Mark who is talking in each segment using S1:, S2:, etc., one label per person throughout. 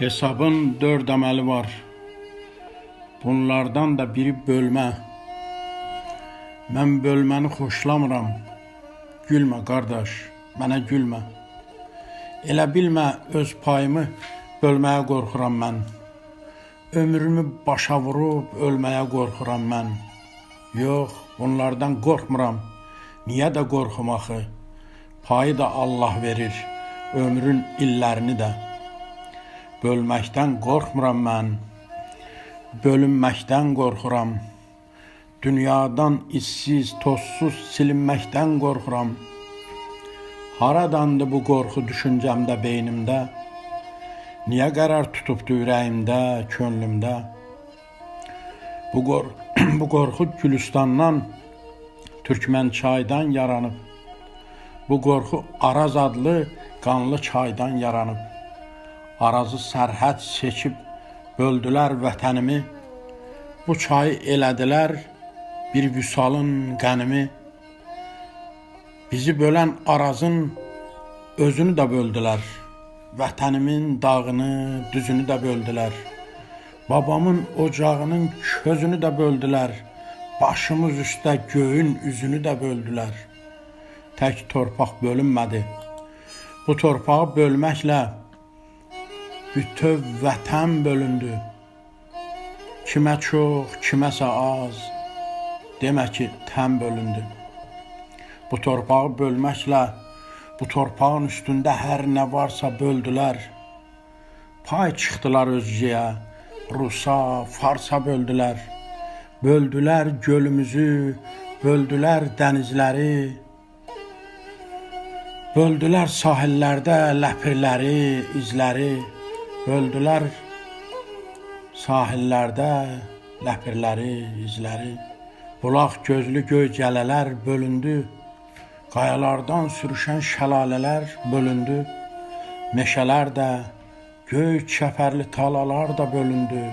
S1: Hesabın dörd əməli var. Bunlardan da biri bölmə. Mən bölməni xoşlamıram. Gülmə qardaş, mənə gülmə. Elə bilmə öz payımı bölməyə qorxuram mən. Ömrümü başa vurub ölməyə qorxuram mən. Yox, bunlardan qorxmuram. Niyə də qorxum axı? Payı da Allah verir, ömrün illərini də. Bölməkdən qorxmuram mən. Bölünməkdən qorxuram. Dünyadan işsiz, tozsuz silinməkdən qorxuram. Haradandı bu qorxu düşüncəmdə, beynimdə? Niyə qərar tutubdu ürəyimdə, könlümdə? Bu qor bu qorxu Gülüstandan, Türkmən çaydan yaranıb. Bu qorxu Araz adlı qanlı çaydan yaranıb. Arazı sərhəd seçib böldülər vətənimi. Bu çayı elədilər bir vüsalın qənimi. Bizi bölən Arazın özünü də böldülər. Vətənimin dağını, düzünü də böldülər. Babamın ocağının közünü də böldülər. Başımız üstə göyün üzünü də böldülər. Tək torpaq bölünmədi. Bu torpağı bölməklə bütöv vətən bölündü. Kimə çox, kiməsə az, demə ki, tən bölündü. Bu torpağı bölməklə bu torpağın üstündə hər nə varsa böldülər. Pay çıxdılar özgəyə, Rusa, Farsa böldülər. Böldülər gölümüzü, böldülər dənizləri. Böldülər sahillərdə ləpirləri, izləri. Böldülər sahillərdə ləpirləri, izləri. Bulaq gözlü göy cələlər bölündü. Qayalardan sürüşən şəlalələr bölündü. Meşələr də, göy çəpərli talalar da bölündü.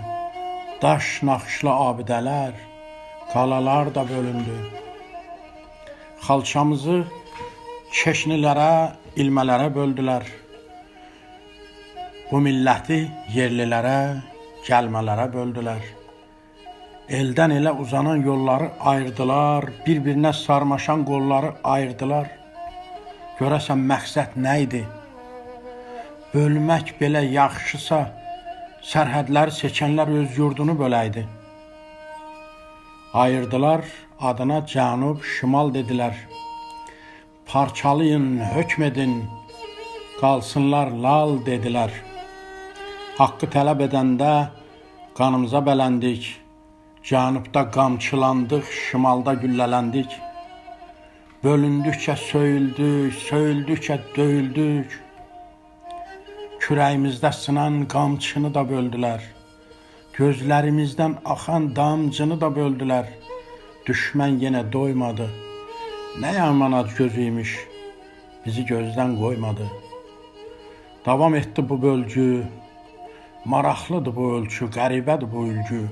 S1: Daş naxışlı abidələr, qalalar da bölündü. Xalçamızı çeşnilərə, ilmələrə böldülər. Bu milləti yerlilərə, gəlmələrə böldülər. Eldən elə uzanan yolları ayırdılar, bir-birinə sarmaşan qolları ayırdılar. Görəsən məqsəd nə idi? Bölmək belə yaxşısa, sərhədləri seçənlər öz yurdunu böləydi. Ayırdılar, adına cənub, şimal dedilər. Parçalayın, hökm edin, qalsınlar lal dedilər. Haqqı tələb edəndə qanımıza bələndik. Cənubda qamçılandıq, şimalda güllələndik. Bölündükcə söyüldük, söyüldükcə döyüldük. Kürəyimizdə sınan qamçını da böldülər. Gözlərimizdən axan damcını da böldülər. Düşmən yenə doymadı. Nə yamanat gözü imiş, bizi gözdən qoymadı. Davam etdi bu bölgü, Maraqlıdır bu ölçü, qəribədir bu ülgü.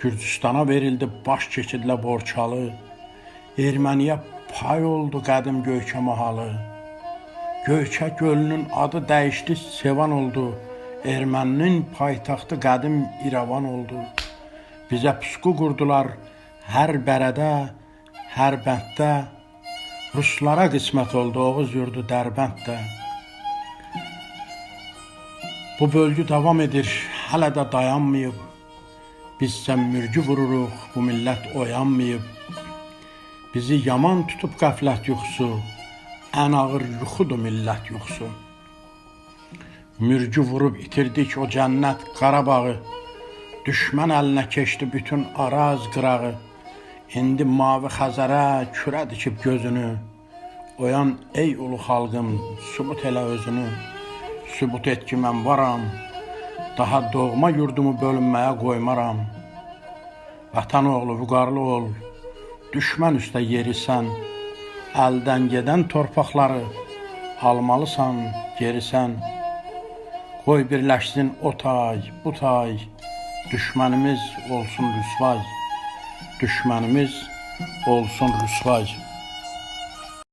S1: Gürcüstana verildi baş keçidlə Borçalı. Erməniyə pay oldu qədim Göyçə mahalı. Göyçə gölünün adı dəyişdi, Sevan oldu. Erməninin paytaxtı qədim İrəvan oldu. Bizə pusqu qurdular hər bərədə, hər bənddə. Ruslara qismət oldu Oğuz yurdu Dərbənddə. Bu bölgü davam edir, hələ də dayanmayıb. Bizsə mürgü vururuq, bu millət oyanmayıb. Bizi yaman tutub qəflət yuxusu, ən ağır yuxudur millət yuxusu. Mürgü vurub itirdik o cənnət Qarabağı. Düşmən əlinə keçdi bütün Araz qırağı. İndi mavi Xəzərə kürə dikib gözünü. Oyan ey ulu xalqım, subut elə özünü. Sübut et ki, mən varam. Daha doğma yurdumu bölünməyə qoymaram. Vətən oğlu vüqarlı ol. Düşmən üstə yerisən. Əldən gedən torpaqları almalısan, gerisən. Qoy birləşsin o tay, bu tay. Düşmənimiz olsun rüsvay. Düşmənimiz olsun rüsvay.